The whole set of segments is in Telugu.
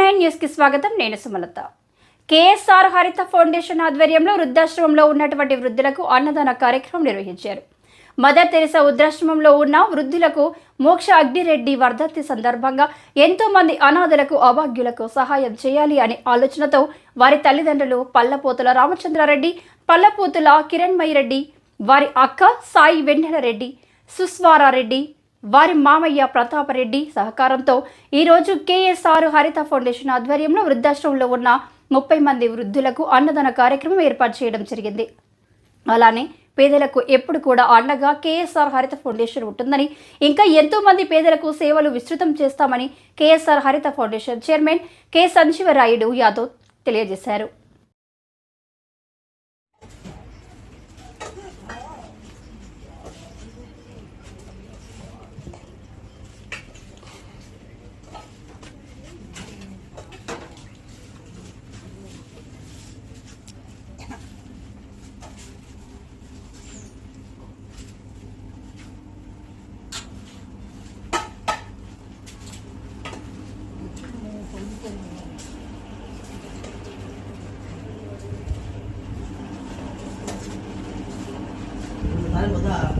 నైన్ oh న్యూస్కి స్వాగతం. నేను సుమలత. కేఎస్ఆర్ హరిత ఫౌండేషన్ ఆధ్వర్యంలో వృద్ధాశ్రమంలో ఉన్నటువంటి వృద్ధులకు అన్నదాన కార్యక్రమం నిర్వహించారు. మదర్ తెరిసా వృద్ధాశ్రమంలో ఉన్న వృద్ధులకు మోక్ష అగ్నిరెడ్డి వర్ధంతి సందర్భంగా ఎంతోమంది అనాథులకు అనాథలకు అభాగ్యులకు సహాయం చేయాలి అనే ఆలోచనతో వారి తల్లిదండ్రులు పల్లపోతుల రామచంద్రారెడ్డి పల్లపోతుల కిరణ్మయి రెడ్డి వారి అక్క సాయి వెన్నెల రెడ్డి సుస్వారారెడ్డి వారి మామయ్య ప్రతాపరెడ్డి సహకారంతో ఈరోజు కేఎస్ఆర్ హరిత ఫౌండేషన్ ఆధ్వర్యంలో వృద్ధాశ్రమంలో ఉన్న ముప్పై మంది వృద్ధులకు అన్నదాన కార్యక్రమం ఏర్పాటు చేయడం జరిగింది. అలానే పేదలకు ఎప్పుడు కూడా అండగా కేఎస్ఆర్ హరిత ఫౌండేషన్ ఉంటుందని ఇంకా ఎంతో మంది పేదలకు సేవలు విస్తృతం చేస్తామని KSR Haritha foundation chairman K. Sanjeevarayudu Yadav తెలియజేశారు. 보다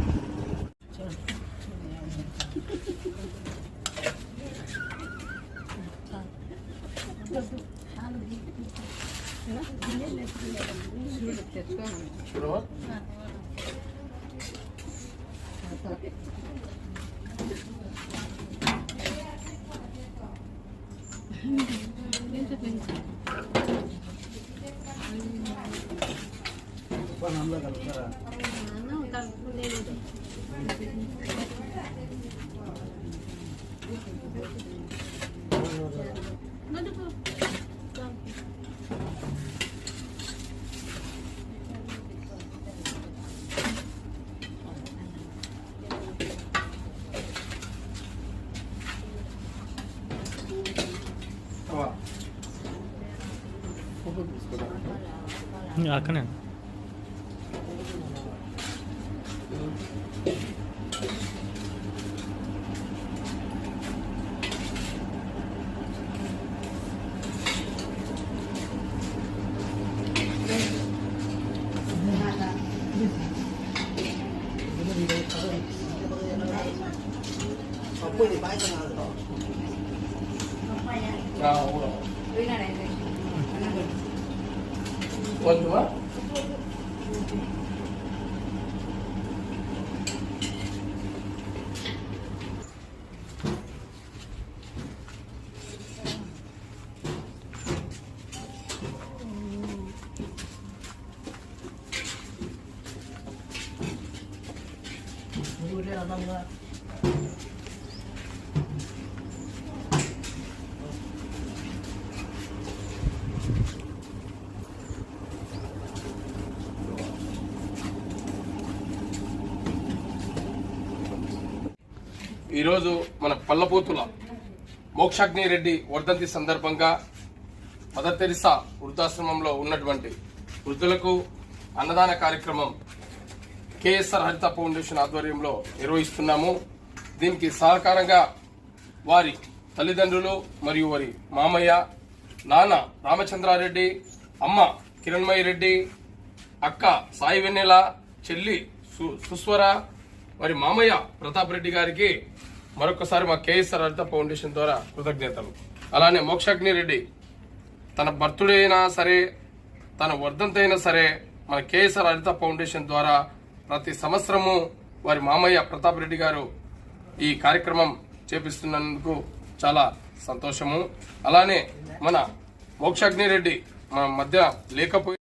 들어? पण हमला करता అక్కనే போய் பாய் சொன்னாங்க ஓகேவா Hãy subscribe cho kênh Ghiền Mì Gõ Để không bỏ lỡ những video hấp dẫn ఈరోజు మన పల్లపోతుల మోక్షాగ్ని రెడ్డి వర్ధంతి సందర్భంగా మదర్ తెరిసా వృద్ధాశ్రమంలో ఉన్నటువంటి వృద్ధులకు అన్నదాన కార్యక్రమం కేఎస్ఆర్ హరిత ఫౌండేషన్ ఆధ్వర్యంలో నిర్వహిస్తున్నాము. దీనికి సహకారంగా వారి తల్లిదండ్రులు మరియు వారి మామయ్య నాన్న రామచంద్రారెడ్డి అమ్మ కిరణ్మయి రెడ్డి అక్క సాయి వెన్నెల చెల్లి సు- సుస్వర మరి మామయ్య ప్రతాప్ రెడ్డి గారికి మరొకసారి మా కేఎస్ఆర్ హరిత ఫౌండేషన్ ద్వారా కృతజ్ఞతలు. అలానే మోక్షాగ్ని రెడ్డి తన బర్త్డే అయినా సరే తన వర్ధంతి అయినా సరే మన కేఎస్ఆర్ హరిత ఫౌండేషన్ ద్వారా ప్రతి సంవత్సరము వారి మామయ్య ప్రతాప్ రెడ్డి గారు ఈ కార్యక్రమం చేపిస్తున్నందుకు చాలా సంతోషము. అలానే మన మోక్షాగ్ని రెడ్డి మన మధ్య లేకపోయి